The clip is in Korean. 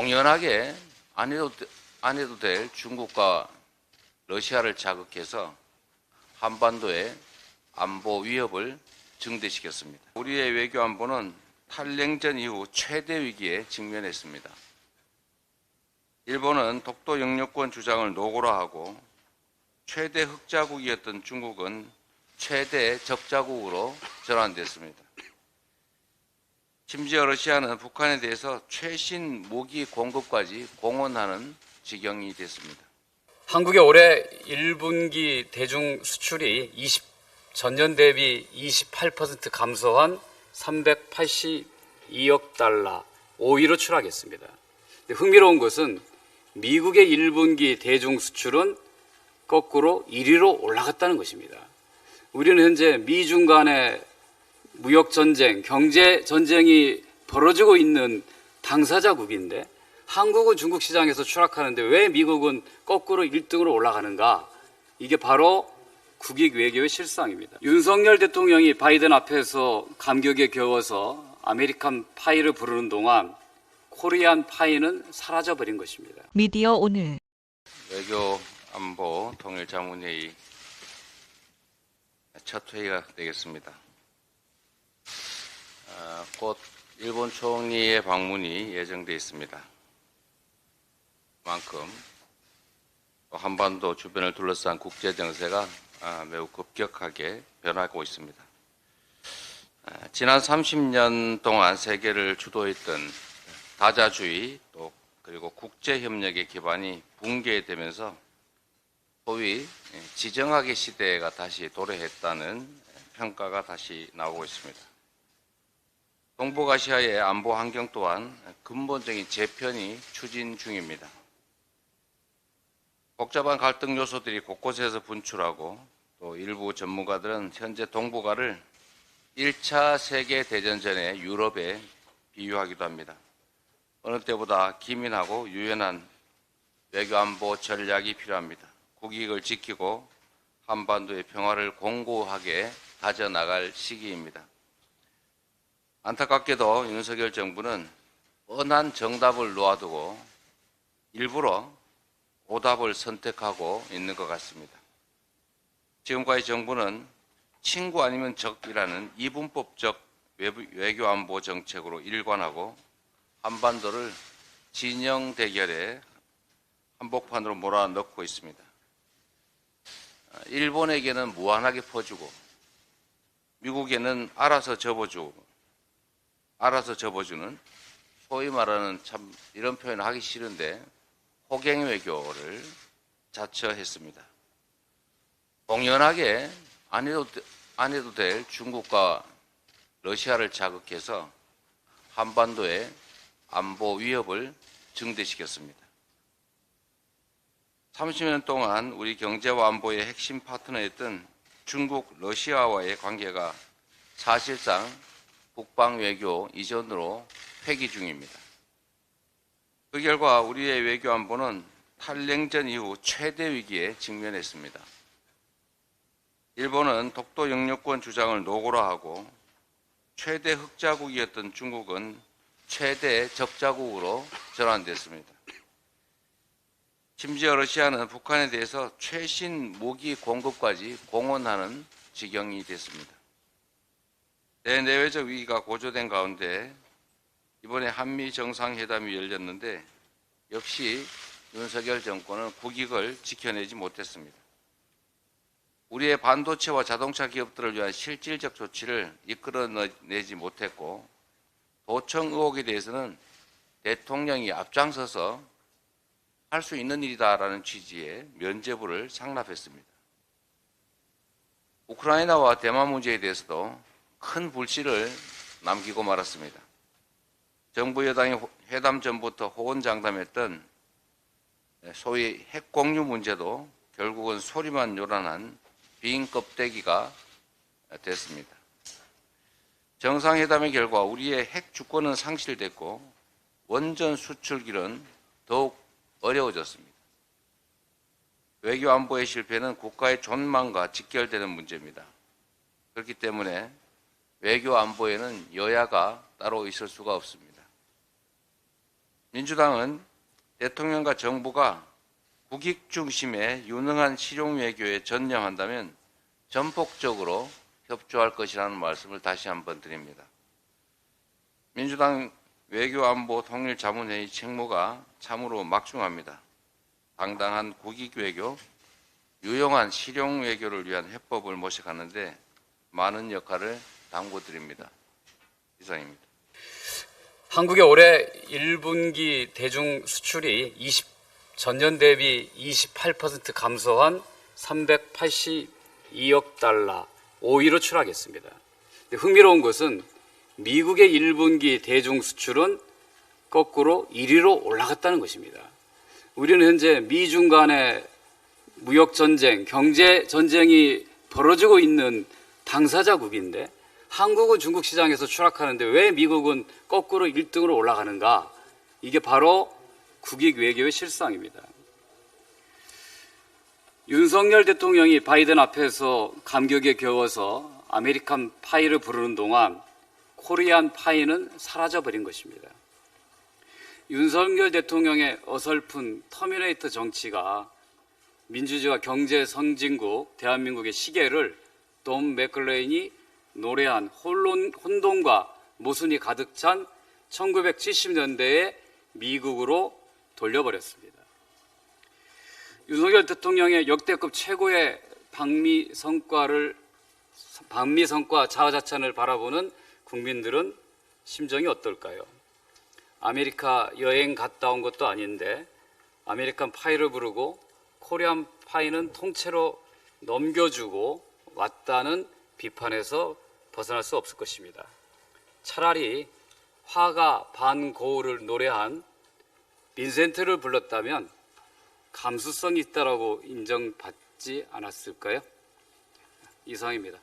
공연하게 안 해도, 되- 안 해도 될 중국과 러시아를 자극해서 한반도의 안보 위협을 증대시켰습니다. 우리의 외교 안보는 탈냉전 이후 최대 위기에 직면했습니다. 일본은 독도 영유권 주장을 노골화하고 최대 흑자국이었던 중국은 최대 적자국으로 전환됐습니다. 심지어 러시아는 북한에 대해서 최신 무기 공급까지 공언하는 지경이 됐습니다. 한국의 올해 1분기 대중 수출이 20, 전년 대비 28% 감소한 382억 달러, 5위로 추락했습니다. 흥미로운 것은 미국의 1분기 대중 수출은 거꾸로 1위로 올라갔다는 것입니다. 우리는 현재 미중 간의 무역 전쟁, 경제 전쟁이 벌어지고 있는 당사자국인데 한국은 중국 시장에서 추락하는데 왜 미국은 거꾸로 1등으로 올라가는가? 이게 바로 국익 외교의 실상입니다. 윤석열 대통령이 바이든 앞에서 감격에 겨워서 아메리칸 파이를 부르는 동안 코리안 파이는 사라져버린 것입니다. 미디어 오늘 외교 안보 통일 자문회의 첫 회의가 되겠습니다. 아, 곧 일본 총리의 방문이 예정돼 있습니다. 만큼 또 한반도 주변을 둘러싼 국제 정세가 아, 매우 급격하게 변하고 있습니다. 아, 지난 30년 동안 세계를 주도했던 다자주의 또 그리고 국제 협력의 기반이 붕괴되면서 소위 지정학의 시대가 다시 도래했다는 평가가 다시 나오고 있습니다. 동북아시아의 안보 환경 또한 근본적인 재편이 추진 중입니다. 복잡한 갈등 요소들이 곳곳에서 분출하고 또 일부 전문가들은 현재 동북아를 1차 세계 대전 전의 유럽에 비유하기도 합니다. 어느 때보다 기민하고 유연한 외교 안보 전략이 필요합니다. 국익을 지키고 한반도의 평화를 공고하게 다져나갈 시기입니다. 안타깝게도 윤석열 정부는 뻔한 정답을 놓아두고 일부러 오답을 선택하고 있는 것 같습니다. 지금까지 정부는 친구 아니면 적이라는 이분법적 외부- 외교 안보 정책으로 일관하고 한반도를 진영 대결의 한복판으로 몰아넣고 있습니다. 아, 일본에게는 무한하게 퍼주고 미국에는 알아서 접어주고 알아서 접어주는 소위 말하는 참 이런 표현을 하기 싫은데 호갱 외교를 자처했습니다. 공연하게 안 해도, 되- 안 해도 될 중국과 러시아를 자극해서 한반도의 안보 위협을 증대시켰습니다. 30년 동안 우리 경제와 안보의 핵심 파트너였던 중국, 러시아와의 관계가 사실상 국방 외교 이전으로 회귀 중입니다. 그 결과 우리의 외교 안보는 탈냉전 이후 최대 위기에 직면했습니다. 일본은 독도 영유권 주장을 노골화하고 최대 흑자국이었던 중국은 최대 적자국으로 전환됐습니다. 심지어 러시아는 북한에 대해서 최신 무기 공급까지 공언하는 지경이 됐습니다. 대내외적 위기가 고조된 가운데 이번에 한미 정상회담이 열렸는데 역시 윤석열 정권은 국익을 지켜내지 못했습니다. 우리의 반도체와 자동차 기업들을 위한 실질적 조치를 이끌어내지 못했고 도청 의혹에 대해서는 대통령이 앞장서서 할 수 있는 일이다라는 취지의 면죄부를 상납했습니다. 우크라이나와 대만 문제에 대해서도 큰 불씨를 남기고 말았습니다. 정부 여당이 회담 전부터 호언장담했던 소위 핵 공유 문제도 결국은 소리만 요란한 빈 껍데기가 됐습니다. 정상회담의 결과 우리의 핵 주권은 상실됐고 원전 수출 길은 더욱 어려워졌습니다. 외교 안보의 실패는 국가의 존망과 직결되는 문제입니다. 그렇기 때문에 외교 안보에는 여야가 따로 있을 수가 없습니다. 민주당은 대통령과 정부가 국익 중심의 유능한 실용 외교에 전념한다면 전폭적으로 협조할 것이라는 말씀을 다시 한번 드립니다. 민주당 외교안보 통일자문회의 책무가 참으로 막중합니다. 당당한 국익 외교, 유용한 실용 외교를 위한 해법을 모색하는데 많은 역할을 당부드립니다. 이상입니다. 한국의 올해 1분기 대중 수출이 20, 전년 대비 28% 감소한 382억 달러, 5위로 추락했습니다. 흥미로운 것은 미국의 1분기 대중 수출은 거꾸로 1위로 올라갔다는 것입니다. 우리는 현재 미중 간의 무역 전쟁, 경제 전쟁이 벌어지고 있는 당사자국인데 한국은 중국 시장에서 추락하는데 왜 미국은 거꾸로 1등으로 올라가는가? 이게 바로 국익 외교의 실상입니다. 윤석열 대통령이 바이든 앞에서 감격에 겨워서 아메리칸 파이를 부르는 동안 코리안 파이는 사라져버린 것입니다. 윤석열 대통령의 어설픈 터미네이터 정치가 민주주의와 경제 선진국 대한민국의 시계를 돈 맥클레인이 노래한 혼론, 혼돈과 모순이 가득 찬 1970년대의 미국으로 돌려버렸습니다. 윤석열 대통령의 역대급 최고의 방미 성과를 방미 성과 자화자찬을 바라보는 국민들은 심정이 어떨까요? 아메리카 여행 갔다 온 것도 아닌데 아메리칸 파이를 부르고 코리안 파이는 통째로 넘겨주고 왔다는 비판에서 벗어날 수 없을 것입니다. 차라리 화가 반 고울을 노래한 빈센트를 불렀다면 감수성이 있다라고 인정받지 않았을까요? 이상입니다.